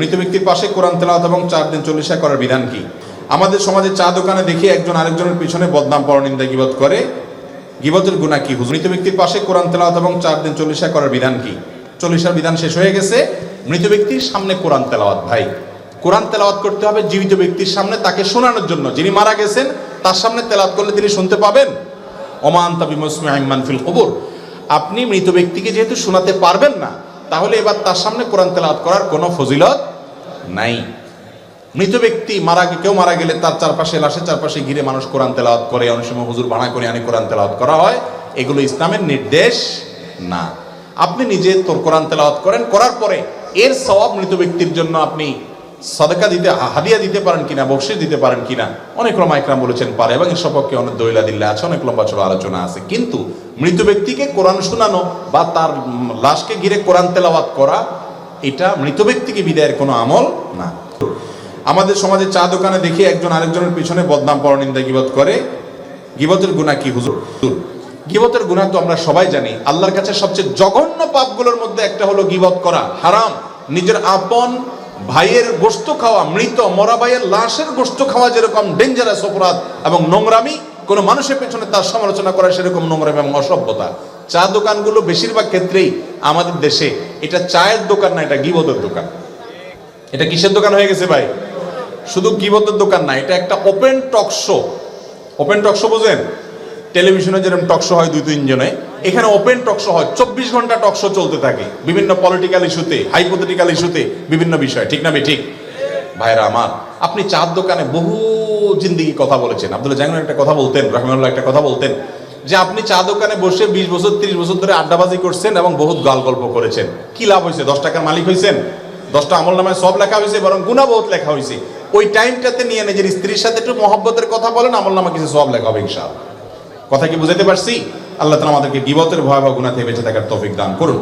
মৃত ব্যক্তির পাশে কোরআন তেলাওয়াত এবং চার দিন চল্লিশা করার বিধান কি? আমাদের সমাজে চা দোকানে দেখি একজন আরেকজনের পিছনে বদনাম, পরনিন্দা, গিবত করে। গিবতের গুণা কি মৃত ব্যক্তির পাশে কোরআন তেলাওয়াত এবং চার দিন চল্লিশা করার বিধান কি? চল্লিশার বিধান শেষ হয়ে গেছে। মৃত ব্যক্তির সামনে কোরআন তেলাওয়াত, ভাই। কোরআন তেলাওয়াত করতে হবে জীবিত ব্যক্তির সামনে তাকে শোনানোর জন্য। যিনি মারা গেছেন, তার সামনে তেলাওয়াত করলে তিনি শুনতে পাবেন। ওমান তাবি মুসমিআইমান ফিল কবর। আপনি মৃত ব্যক্তিকে যেহেতু শোনাতে পারবেন না, তাহলে এবার তার সামনে কোরআন তেলাওয়াত করার কোনো ফজিলত নাই। মৃত ব্যক্তি মারা কেউ মারা গেলে তার চারপাশে লাশের চারপাশে ঘিরে মানুষ কোরআন তেলাওয়াত করে, অনেক সময় হুজুর ভাড়া করে আনি কোরআন তেলাওয়াত করা হয়। এগুলো ইসলামের নির্দেশ না। আপনি নিজে তোর কোরআন তেলাওয়াত করেন, করার পরে এর সওয়াব মৃত ব্যক্তির জন্য আপনি সদকা দিতে, হাদিয়া দিতে পারেন কিনা বকশিস দিতে পারেন কিনা, অনেক রকম একরাম বলেছেন পারে এবং এর সপক্ষে অনেক দৈলা দিল্লা আছে, অনেক লম্বা চড়া আলোচনা আছে। কিন্তু মৃত ব্যক্তিকে কোরআন শোনানো বা তার লাশকে ঘিরে কোরআন তেলাওয়াত করা এটা মৃত ব্যক্তিকে বিদায়ের কোনো আমল না। আমাদের সমাজে চা দোকানে দেখি একজন আরেকজনের পিছনে বদনাম পরনিন্দা গিবত করে। গিবতের গুণা কি, হুজুর? গিবতের গুণা তো আমরা সবাই জানি। আল্লাহর কাছে সবচেয়ে জঘন্য পাপগুলোর মধ্যে একটা হলো গিবত করা। হারাম। নিজের আপন ভাইয়ের গোস্ত খাওয়া, মৃত মরা ভাইয়ের লাশের গোস্ত খাওয়া যেরকম ডেঞ্জারাস অপরাধ এবং নোংরামি, কোনো মানুষের পেছনে তার সমালোচনা করা সেরকম নোংরামি এবং অসভ্যতা। চা দোকানগুলো বেশিরভাগ ক্ষেত্রেই আমাদের দেশে এটা চায়ের দোকান না, এটা গিবতের দোকান। এটা কিসের দোকান হয়ে গেছে ভাই? শুধু গিবতের দোকান না, এটা একটা open talk show open talk show বোঝেন? টেলিভিশনে যেরকম টক শো হয় দুই তিনজনে, এখানে ওপেন টক শো হয়। চব্বিশ ঘণ্টা টক শো চলতে থাকে। বিভিন্ন পলিটিক্যাল ইস্যুতে হাইপোথেটিক্যাল ইস্যুতে বিভিন্ন বিষয়। ঠিক না ঠিক? ভাইরা আমার, আপনি চার দোকানে বহু জিন্দিগি কথা বলেছেন। আব্দুল জাহাঙ্গীর একটা কথা বলতেন, রহমানুল্লাহ একটা কথা বলতেন। যে আপনি চা দোকানে বসে বিশ বছর, তিরিশ বছর ধরে আড্ডাবাজি করছেন এবং বহুত গাল গল্প করেছেন। কি লাভ হয়েছে? দশ টাকার মালিক হয়েছেন? দশটা আমল নামায় সব লেখা হয়েছে, বরং গুণা বহুত লেখা হয়েছে। ওই টাইমটাতে নিয়ে নিজের স্ত্রীর সাথে একটু মহব্বতের কথা বলেন, আমল নামা কিছু সব লেখা হবে ইনশাল কথা কি বুঝাতে পারছি? আল্লাহ তালা আমাদেরকে গিবতের ভয়াবহ গুণা থেকে বেঁচে থাকার তৌফিক দান করুন।